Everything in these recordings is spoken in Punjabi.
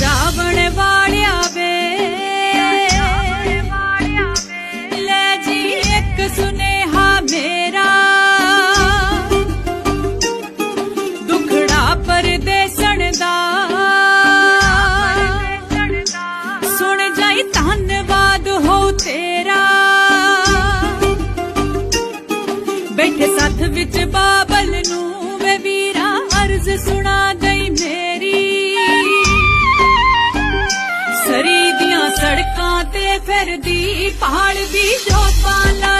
ਜਾਵਣ ਵਾਲਿਆ ਵੇ। ਲੈ ਜੀ ਇੱਕ ਸੁਨੇਹਾ ਮੇਰਾ। ਦੁਖੜਾ ਪਰਦੇਸਣ ਦਾ। ਸੁਣ ਜਾਈ ਧੰਨਵਾਦ ਹੋ ਤੇਰਾ। ਬੈਠੇ ਸਾਥ ਵਿੱਚ ਬਾਬਲ ਫਿਰਦੀ ਪਹਾੜਦੀ ਜੋਪਾਂ ਲਾਡੋ ਤੇਰੀ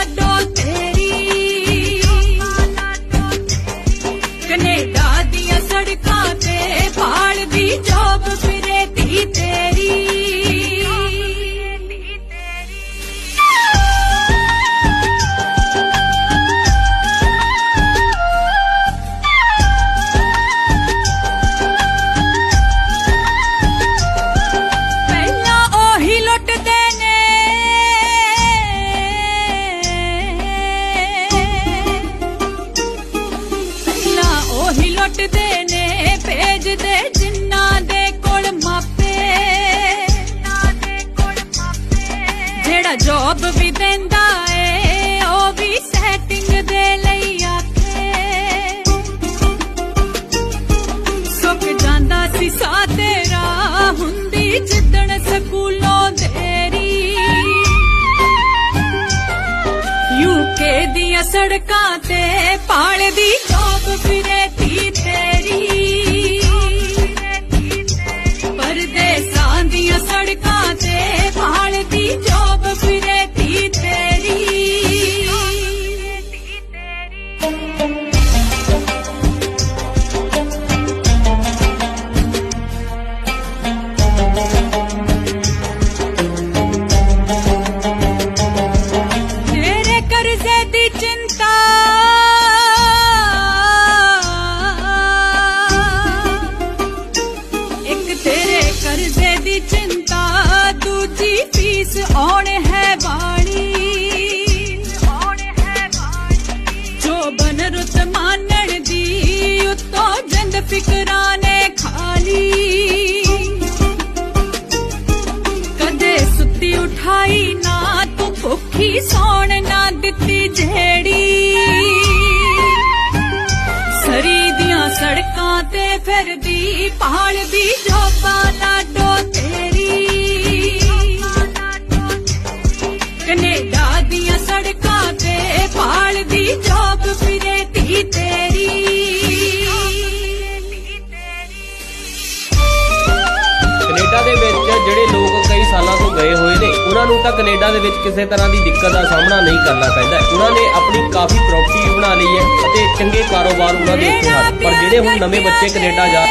ਲੁੱਟਦੇ ਨੇ, ਭੇਜਦੇ ਜਿਨ੍ਹਾਂ ਦੇ ਕੋਲ ਮਾਪੇ। ਜਿਹੜਾ ਜੌਬ ਵੀ ਦਿੰਦਾ ਏ, ਉਹ ਵੀ ਸੈਟਿੰਗ ਦੇ ਲਈ ਆਖੇ। ਸੁੱਕ ਜਾਂਦਾ ਸੀ ਸਾ ਤੇਰਾ ਹੁੰਦੀ ਜਿੱਦਣ ਸਕੂਲੋਂ ਦੇਰੀ। ਯੂਕੇ ਦੀਆਂ ਸੜਕਾਂ ਤੇ ਪਾਲਦੀ ਤੂੰ ਸੌਣ ਨਾ ਦਿੱਤੀ ਜਿਹੜੀ। ਸਰੀ ਦੀਆਂ ਸੜਕਾਂ ਤੇ ਫਿਰਦੀ ਪਹਾੜਦੀ ਜੋਬਾਂ ਉਹਨਾਂ ਨੂੰ ਤਾਂ ਕੈਨੇਡਾ ਦੇ ਵਿੱਚ ਕਿਸੇ ਤਰ੍ਹਾਂ ਦੀ ਦਿੱਕਤ ਦਾ ਸਾਹਮਣਾ ਨਹੀਂ ਕਰਨਾ ਪੈਂਦਾ। ਉਹਨਾਂ ਨੇ ਆਪਣੀ ਕਾਫੀ ਪ੍ਰਾਪਰਟੀ ਬਣਾ ਲਈ ਹੈ ਅਤੇ ਚੰਗੇ ਕਾਰੋਬਾਰ ਉਹਨਾਂ ਦੇ ਇੱਥੇ ਹਨ। ਪਰ ਜਿਹੜੇ ਹੁਣ ਨਵੇਂ ਬੱਚੇ ਕੈਨੇਡਾ ਜਾ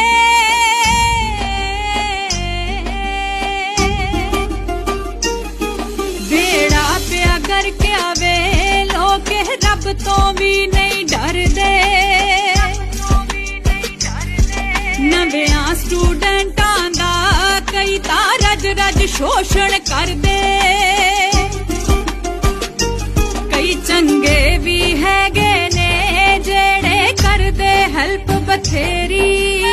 ਬੇੜਾ ਪਿਆ ਕਰਕੇ ਆਵੇ, ਲੋਕ ਰੱਬ ਤੋਂ ਵੀ ਨਹੀਂ ਡਰਦੇ। ਨਵਿਆਂ ਸਟੂਡੈਂਟਾਂ ਦਾ ਕਈ ਤਾਂ ਰੱਜ ਰੱਜ ਸ਼ੋਸ਼ਣ ਕਰਦੇ ਕਈ ਚੰਗੇ ਵੀ ਹੈਗੇ ਨੇ, ਜਿਹੜੇ ਕਰਦੇ ਹੈਲਪ ਬਥੇਰੀ।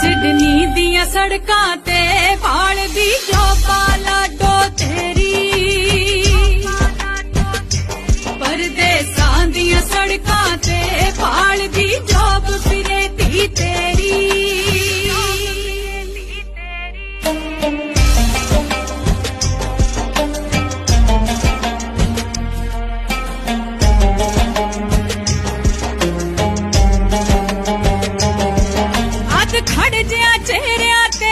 ਸਿਡਨੀ ਦੀਆਂ ਸੜਕਾਂ ਤੇ ਪਾਲਦੀ ਜੋਬਾਂ ਲਾਡੋ ਤੇਰੀ। ਪਰਦੇਸਾਂ ਦੀਆਂ ਸੜਕਾਂ ਤੇ ਪਾਲਦੀ ਜੋਬ ਫਿਰੇ ਤੀ ਤੇਰੀ। ਖੜ ਜਿਆ ਚਿਹਰਿਆਂ ਤੇ